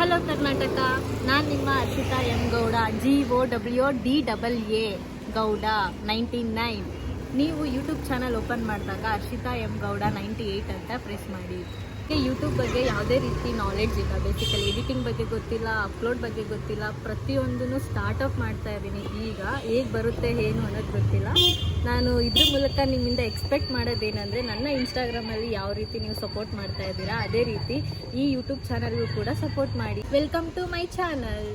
Hello Karnataka, ನಾನು ನಿಮ್ಮ Arshita M Gowda G O W D double A Gowda ninety nine. ನೀವು YouTube channel open ಮಾಡಿದಾಗ Arshita M Gowda ninety eight ಅಂತ press ಮಾಡಿ. ನನಗೆ YouTube ಬಗ್ಗೆ ಯಾವುದೇ ರೀತಿ ನಾಲೆಡ್ಜ್ ಇಲ್ಲ. ಬೇಸಿಕಲಿ ಎಡಿಟಿಂಗ್ ಬಗ್ಗೆ ಗೊತ್ತಿಲ್ಲ ಅಪ್ಲೋಡ್ ಬಗ್ಗೆ ಗೊತ್ತಿಲ್ಲ. ಪ್ರತಿಯೊಂದನ್ನು ಅಪ್ ಮಾಡ್ತಾ ಇದ್ದೀನಿ. ಈಗ ಹೇಗೆ ಬರುತ್ತೆ, ಏನು ಅನ್ನೋದು ಗೊತ್ತಿಲ್ಲ. ನಾನು ಇದ್ರ ಮೂಲಕ ನಿಮ್ಮಿಂದ ಎಕ್ಸ್ಪೆಕ್ಟ್ ಮಾಡೋದೇನೆಂದರೆ, ನನ್ನ ಇನ್ಸ್ಟಾಗ್ರಾಮಲ್ಲಿ ಯಾವ ರೀತಿ ನೀವು ಸಪೋರ್ಟ್ ಮಾಡ್ತಾ ಇದ್ದೀರಾ, ಅದೇ ರೀತಿ ಈ ಯೂಟ್ಯೂಬ್ ಚಾನಲ್ಗೂ ಕೂಡ ಸಪೋರ್ಟ್ ಮಾಡಿ. ವೆಲ್ಕಮ್ ಟು ಮೈ ಚಾನಲ್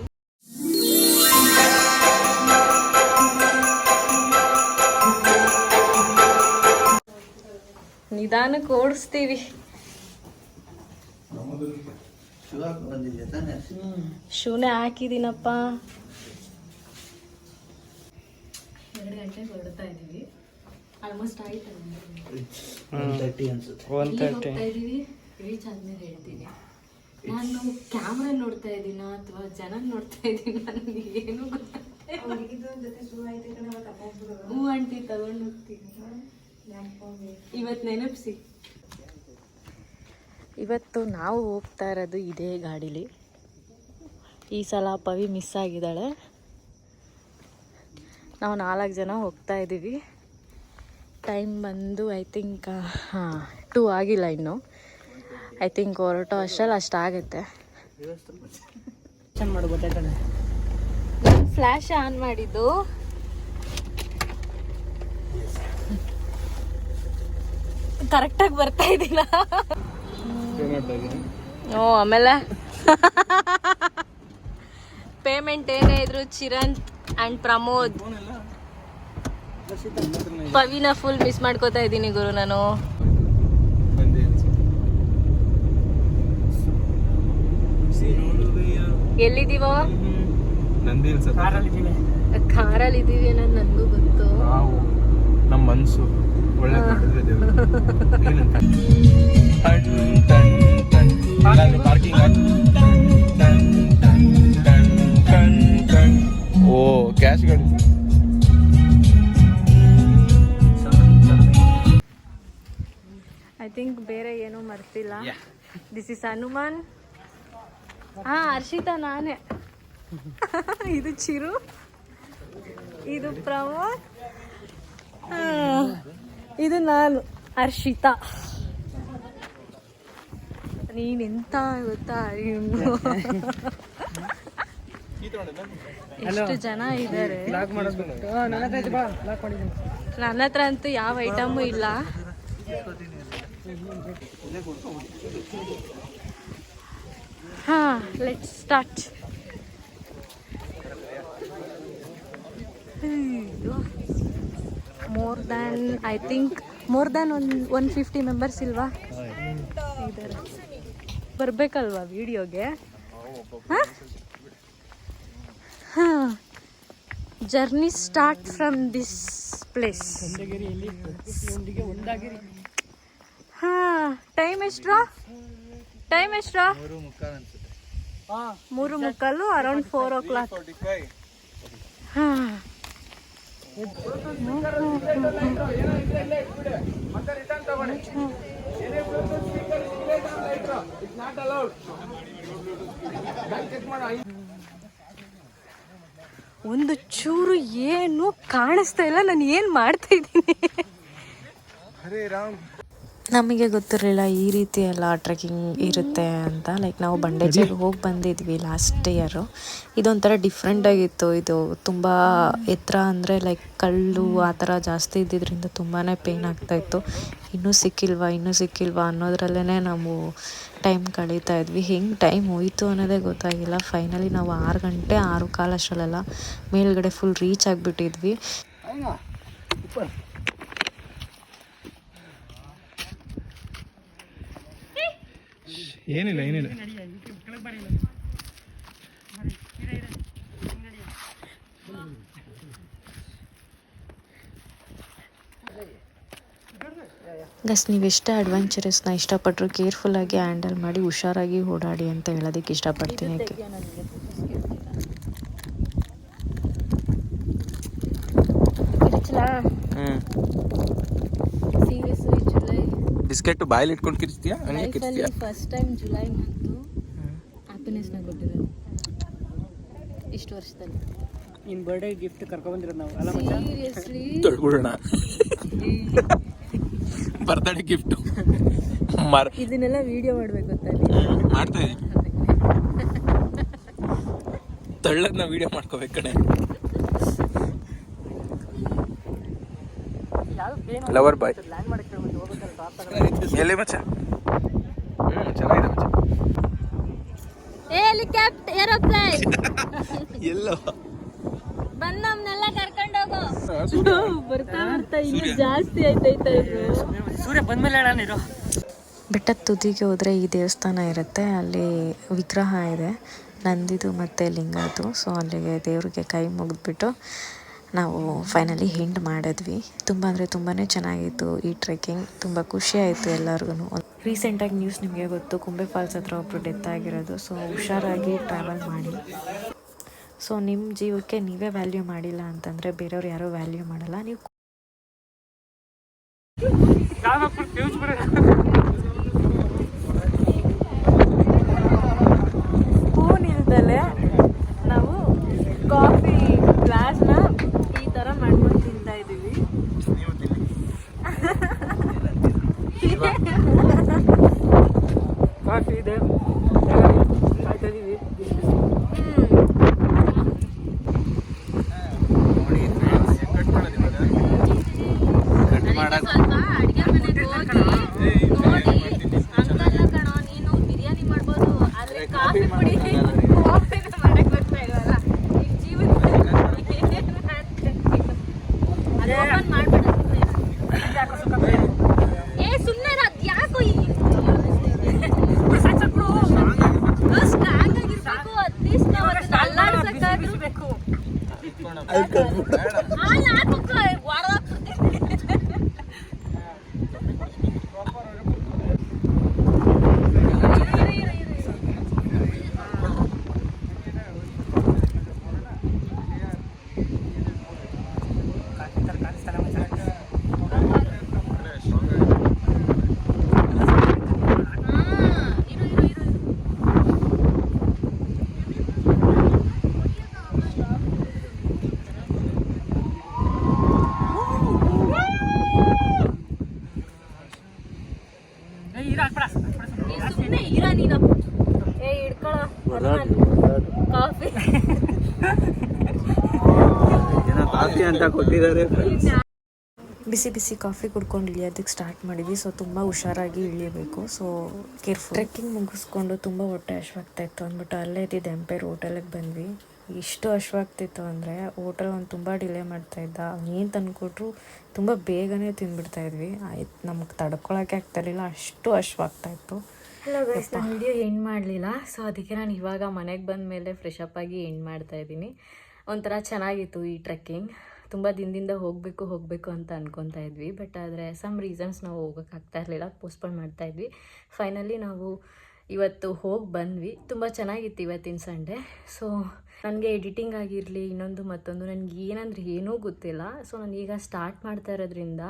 ನಿಧಾನಕ್ಕೆ ಓಡಿಸ್ತೀವಿ. ಶಿವಾಗ ಬಂದಿದೆ ತಾನೆ ಶೂನೆ ಹಾಕಿದ್ದೀನಪ್ಪ. ಎರಡು ಗಂಟೆಗೆ ಹೊರಡ್ತಾ ಇದ್ದೀವಿ. ಆಲ್ಮೋಸ್ಟ್ ಆಯ್ತು ಒನ್ ತರ್ಟಿ ಅನ್ಸುತ್ತೆ. ಒನ್ ತರ್ಟಿ ಹೋಗ್ತಾ ರೀಚ್ ಆದ್ಮೇಲೆ ಹೇಳ್ತೀನಿ. ನಾನು ಕ್ಯಾಮ್ರಾ ನೋಡ್ತಾ ಇದ್ದೀನ ಅಥವಾ ಜನ ನೋಡ್ತಾ ಇದ್ದೀನ ನನಗೆ ಏನು ಹ್ಞೂ ಆಂಟಿ ತಗೊಂಡು ಹೋಗ್ತೀನಿ. ಇವತ್ತು ನೆನಪಿಸಿ. ಇವತ್ತು ನಾವು ಹೋಗ್ತಾ ಇರೋದು ಇದೇ ಗಾಡೀಲಿ. ಈ ಸಲ ಪವಿ ಮಿಸ್ ಆಗಿದ್ದಾಳೆ. ನಾವು ನಾಲ್ಕು ಜನ ಹೋಗ್ತಾ ಇದ್ದೀವಿ. ಟೈಮ್ ಬಂದು ಐ ಥಿಂಕ್ ಹಾಂ ಟೂ ಆಗಿಲ್ಲ ಇನ್ನು. ಐ ಥಿಂಕ್ ಹೊರಟೋ ಅಷ್ಟರಲ್ಲಿ ಅಷ್ಟಾಗುತ್ತೆ ಆಗುತ್ತೆ. ನಾನು ಫ್ಲ್ಯಾಶ್ ಆನ್ ಮಾಡಿದ್ದು. ಕರೆಕ್ಟಾಗಿ ಬರ್ತಾ ಇದ್ದೀನ ಓ ಆಮೇಲೆ? ಪೇಮೆಂಟ್ ಏನೇ ಇದ್ರು ಚಿರಂತ್ ಅಂಡ್ ಪ್ರಮೋದ್. ಪವಿನ ಫುಲ್ ಮಿಸ್ ಮಾಡ್ಕೋತಾ ಇದ್ದೀನಿ ಗುರು ನಾನು. ಎಲ್ಲಿದ್ದೀವೋ? ಕಾರಲ್ಲಿ ಇದೀವಿ ಅನ್ನೋದು ನನಗೂ ಗೊತ್ತು. ನಮ್ಮ ಮನ್ಸು. ಓ ಕ್ಯಾಶ್ ಗಾಡಿ ಐ ಥಿಂಕ್ ಬೇರೆ ಏನೂ ಮರ್ತಿಲ್ಲ. ದಿಸ್ ಇಸ್ ಹನುಮಾನ್ ಹಾ ಹರ್ಷಿತಾ ನಾನೇ. ಇದು ಚಿರು. ಇದು ಪ್ರಮೋದ್. ಇದು ನಾನು, ಹರ್ಷಿತಾ. ನೀನೆಂತ ಗೊತ್ತಾ ಎಷ್ಟು ಜನ ಇದ್ದಾರೆ? ನನ್ನ ಹತ್ರ ಅಂತೂ ಯಾವ ಐಟಮು ಇಲ್ಲ. ಹಾ let start more than I think more than one one fifty members ಇಲ್ವಾ? ಇದ್ದಾರೆ ಬರಬೇಕಲ್ವಾ ವಿಡಿಯೋಗೆ? ಹಾಂ? Journey start from this place ಹಾ ಟೈಮ್ ಎಷ್ಟ್ರಾ? ಟೈಮ್ ಎಷ್ಟ್ರಾ? ಮೂರು ಮುಕ್ಕಾಲು ಅರೌಂಡ್ ಫೋರ್ ಓ ಕ್ಲಾಕ್ ಹಾ. ಒಂದು ಚೂರು ಏನು ಕಾಣಿಸ್ತಾ ಇಲ್ಲ ನಾನು ಏನು ಮಾಡ್ತಾ ಇದ್ದೀನಿ? ನಮಗೆ ಗೊತ್ತಿರಲಿಲ್ಲ ಈ ರೀತಿ ಎಲ್ಲ ಟ್ರೆಕ್ಕಿಂಗ್ ಇರುತ್ತೆ ಅಂತ. ಲೈಕ್ ನಾವು ಬಂಡೇಜಿಗೆ ಹೋಗಿ ಬಂದಿದ್ವಿ ಲಾಸ್ಟ್ ಇಯರು ಇದೊಂಥರ ಡಿಫ್ರೆಂಟ್ ಆಗಿತ್ತು. ಇದು ತುಂಬ ಎತ್ತರ ಅಂದರೆ ಲೈಕ್ ಕಲ್ಲು ಆ ಥರ ಜಾಸ್ತಿ ಇದ್ದಿದ್ದರಿಂದ ತುಂಬಾ ಪೇನ್ ಆಗ್ತಾಯಿತ್ತು ಇನ್ನೂ ಸಿಕ್ಕಿಲ್ವಾ ಇನ್ನೂ ಸಿಕ್ಕಿಲ್ವಾ ಅನ್ನೋದ್ರಲ್ಲೇ ನಾವು ಟೈಮ್ ಕಳೀತಾ ಇದ್ವಿ. ಹೆಂಗೆ ಟೈಮ್ ಹೋಯಿತು ಅನ್ನೋದೇ ಗೊತ್ತಾಗಿಲ್ಲ. ಫೈನಲಿ ನಾವು ಆರು ಗಂಟೆ ಆರು ಕಾಲ ಅಷ್ಟರಲ್ಲೆಲ್ಲ ಮೇಲ್ಗಡೆ ಫುಲ್ ರೀಚ್ ಆಗಿಬಿಟ್ಟಿದ್ವಿ. ಏನಿಲ್ಲ ಏನಿಲ್ಲ. ಗಸ್ ನೀವು ಎಷ್ಟೇ ಅಡ್ವೆಂಚರಸ್ನ ಇಷ್ಟಪಟ್ಟರು ಕೇರ್ಫುಲ್ಲಾಗಿ ಹ್ಯಾಂಡಲ್ ಮಾಡಿ ಹುಷಾರಾಗಿ ಓಡಾಡಿ ಅಂತ ಹೇಳೋದಕ್ಕೆ ಇಷ್ಟಪಡ್ತೀನಿ ಯಾಕೆ? ಜುಲೈ ಬಿಸ್ಕೆಟ್ ಬಾಯಲ್ಲಿ ಇಟ್ಕೊಂಡು ಕಿರ್ತೀಯ ಹಂಗೆ ಲೈಫಲ್ಲಿ ಫಸ್ಟ್ ಟೈಮ್ ಜುಲೈ ಮಂತು ಹ್ಯಾಪಿನೆಸ್ನ ಕೊಟ್ಟಿರೋ ಇಷ್ಟು ವರ್ಷದಲ್ಲಿ. ನಿನ್ನ ಬರ್ಡೇ ಗಿಫ್ಟ್ ಕರ್ಕೊಂಡ್ಬಂದಿರೋದು ನಾವು ಅಲ್ಲ ಮಚ್ಚ? ಸೀರಿಯಸ್ಲಿ ತೊಳ್ಬಿಡೋಣ ಬರ್ತಡೇ ಗಿಫ್ಟು ಮರ ಇದನ್ನೆಲ್ಲ ವಿಡಿಯೋ ಮಾಡಬೇಕು ಅಂತ ಮಾಡ್ತಾ ಇದೀನಿ ತಳ್ಳದ್ನ ವಿಡಿಯೋ ಮಾಡ್ಕೋಬೇಕು ಕಣೆ. ಲವರ್ ಬಾಯ್ ಎಲ್ಲಿ ಮಚ್ಚ? ಹ್ಮ್ ಚೆನ್ನಾಗಿದೆ ಮಚ್ಚ. ಹೆಲಿಕಾಪ್ಟರ್ ಏರೋಪ್ಲೇನ್ ಎಲ್ಲೋ? ಬಂದ್ ನಮ್ನೆಲ್ಲ ಕರ್ಕೊಂಡೋಗು ಬರ್ತಾ ಬರ್ತಾ ಇನ್ನು ಜಾಸ್ತಿ ಆಯ್ತೈತೆ ಇದು ಸೂರ್ಯ ಬಂದ್ಮೇಲೆ ಹೇಳ ನೀರು ಬೆಟ್ಟದ ತುದಿಗೆ ಹೋದರೆ ಈ ದೇವಸ್ಥಾನ ಇರುತ್ತೆ ಅಲ್ಲಿ ವಿಗ್ರಹ ಇದೆ ನಂದಿದು ಮತ್ತು ಲಿಂಗದು ಸೊ ಅಲ್ಲಿಗೆ ದೇವ್ರಿಗೆ ಕೈ ಮುಗಿದ್ಬಿಟ್ಟು ನಾವು ಫೈನಲಿ ಹಿಂಡ್ ಮಾಡಿದ್ವಿ. ತುಂಬ ಅಂದರೆ ತುಂಬಾ ಚೆನ್ನಾಗಿತ್ತು ಈ ಟ್ರೆಕ್ಕಿಂಗ್ ತುಂಬ ಖುಷಿ ಆಯಿತು ಎಲ್ಲರಿಗೂ ರೀಸೆಂಟಾಗಿ ನ್ಯೂಸ್ ನಿಮಗೆ ಗೊತ್ತು, ಕುಂಬೆ ಫಾಲ್ಸ್ ಹತ್ರ ಒಬ್ಬರು ಡೆತ್ ಆಗಿರೋದು ಸೊ ಹುಷಾರಾಗಿ ಟ್ರಾವೆಲ್ ಮಾಡಿ. ಸೊ ನಿಮ್ಮ ಜೀವಕ್ಕೆ ನೀವೇ ವ್ಯಾಲ್ಯೂ ಮಾಡಿಲ್ಲ ಅಂತಂದರೆ ಬೇರೆಯವ್ರು ಯಾರೂ ವ್ಯಾಲ್ಯೂ ಮಾಡಲ್ಲ. ನೀವು ಇಲ್ದಲೆ ನಾವು ಕಾಫಿ ಗ್ಲಾಸ್ನ ಈ ಥರ ಮಾಡ್ಕೊಂಡು ತಿಂತಾ ಇದ್ದೀವಿ ಕಾಫಿ ಇದೆ ಕಾಯ್ತಾ ಇದೀವಿ ಸ್ವಲ್ಪ ಅಡ್ಗೆ ಮನೆಗೆ ಹೋಗಿ ನೋಡಿ ಹಂಗಲ್ಲ ಕಣೋ ನೀನು ಬಿರಿಯಾನಿ ಮಾಡ್ಬೋದು ಆದ್ರೆ ಕಾಫಿ ಪುಡಿ ಕಾಫಿ ಮಾಡಕ್ ಬರ್ತಾ ಇಲ್ವಲ್ಲ ಈಗ ಜೀವನದಲ್ಲಿ ಏನ್ ಮಾಡ್ತಾ ಇದ್ದೀಯ? ಅದು open ಮಾಡ್ಬೇಡ ಸುಮ್ನೆ ಇರು. ಏ ಸುಮ್ಮನೆ ಅದು ಯಾಕೋ ಈ ಸ್ಟ್ರಾಂಗ್ ಆಗಿರ್ಬೇಕು ಅಟ್ಲೀಸ್ಟ್ ನಾವು ಅದನ್ನ ಅಲ್ಲಾಡ್ಸಕ್ಕಾದ್ರೂ ಹಾಲು ಹಾಕ್ಬೇಕು, ಒಡೆದಾಕ್ಬಿಡ್ತೀನಿ. ನೀ ಸುಮ್ನೆ ಇರ ನೀನು ಏ ಹಿಡ್ಕೊಳ ಕಾಫಿ. ಏನೋ ಕಾಫಿ ಅಂತ ಕೊಟ್ಟಿದ್ದಾರೆ ಬಿಸಿ ಬಿಸಿ ಕಾಫಿ ಕುಡ್ಕೊಂಡು ಇಳಿಯೋದಕ್ಕೆ ಸ್ಟಾರ್ಟ್ ಮಾಡಿದ್ವಿ. ಸೊ ತುಂಬ ಹುಷಾರಾಗಿ ಇಳಿಯಬೇಕು. ಸೊ ಕೇರ್ಫುಲ್ ಟ್ರೆಕ್ಕಿಂಗ್ ಮುಗಿಸ್ಕೊಂಡು ತುಂಬ ಹೊಟ್ಟೆ ಹಶ್ವಾಗ್ತಾ ಇತ್ತು ಅಂದ್ಬಿಟ್ಟು ಅಲ್ಲೇ ಇದ್ದಿದ್ದು ಎಂಪೈರ್ ಹೋಟೆಲಿಗೆ ಬಂದ್ವಿ. ಇಷ್ಟು ಹಶ್ವಾಗ್ತಿತ್ತು ಅಂದರೆ ಹೋಟೆಲ್ ಒಂದು ತುಂಬ ಡಿಲೇ ಮಾಡ್ತಾ ಇದ್ದ. ಏನು ತಂದುಕೊಟ್ರು ತುಂಬ ಬೇಗನೆ ತಿಂದ್ಬಿಡ್ತಾ ಇದ್ವಿ. ಆಯ್ತು ನಮ್ಗೆ ತಡ್ಕೊಳಕ್ಕೆ ಆಗ್ತಾ ಇರಲಿಲ್ಲ. ಅಷ್ಟು ಹಶ್ವಾಗ್ತಾ ಇತ್ತು. ಹಲೋ ಗೈಸ್ ನಾನು ವಿಡಿಯೋ ಎಂಡ್ ಮಾಡಲಿಲ್ಲ. ಸೊ ಅದಕ್ಕೆ ನಾನು ಇವಾಗ ಮನೆಗೆ ಬಂದ ಮೇಲೆ ಫ್ರೆಶ್ ಅಪ್ ಆಗಿ ಎಂಡ್ ಮಾಡ್ತಾ ಇದ್ದೀನಿ. ಒಂಥರ ಚೆನ್ನಾಗಿತ್ತು ಈ ಟ್ರೆಕ್ಕಿಂಗ್ ತುಂಬ ದಿನದಿಂದ ಹೋಗಬೇಕು ಹೋಗಬೇಕು ಅಂತ ಅನ್ಕೊತಾ ಇದ್ವಿ. ಬಟ್ ಆದರೆ ಸಮ್ ರೀಸನ್ಸ್ ನಾವು ಹೋಗೋಕ್ಕಾಗ್ತಾ ಇರಲಿಲ್ಲ ಪೋಸ್ಟ್ಪೋನ್ ಮಾಡ್ತಾ ಇದ್ವಿ. ಫೈನಲಿ ನಾವು ಇವತ್ತು ಹೋಗಿ ಬಂದ್ವಿ. ತುಂಬ ಚೆನ್ನಾಗಿತ್ತು ಇವತ್ತಿನ ಸಂಡೇ. ಸೊ ನನಗೆ ಎಡಿಟಿಂಗ್ ಆಗಿರಲಿ, ಇನ್ನೊಂದು ಮತ್ತೊಂದು, ನನಗೆ ಏನಂದ್ರೆ ಏನೂ ಗೊತ್ತಿಲ್ಲ. ಸೊ ನಾನು ಈಗ ಸ್ಟಾರ್ಟ್ ಮಾಡ್ತಾ ಇರೋದ್ರಿಂದ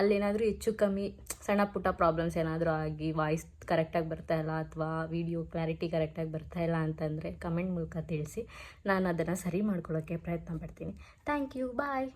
ಅಲ್ಲೇನಾದರೂ ಹೆಚ್ಚು ಕಮ್ಮಿ ಸಣ್ಣ ಪುಟ್ಟ ಪ್ರಾಬ್ಲಮ್ಸ್ ಏನಾದರೂ ಆಗಿ ವಾಯ್ಸ್ ಕರೆಕ್ಟಾಗಿ ಬರ್ತಾ ಇಲ್ಲ ಅಥವಾ ವಿಡಿಯೋ ಕ್ಲಾರಿಟಿ ಕರೆಕ್ಟಾಗಿ ಬರ್ತಾ ಇಲ್ಲ ಅಂತಂದರೆ ಕಮೆಂಟ್ ಮೂಲಕ ತಿಳಿಸಿ ನಾನು ಅದನ್ನು ಸರಿ ಮಾಡ್ಕೊಳ್ಳೋಕ್ಕೆ ಪ್ರಯತ್ನ ಪಡ್ತೀನಿ. Thank you bye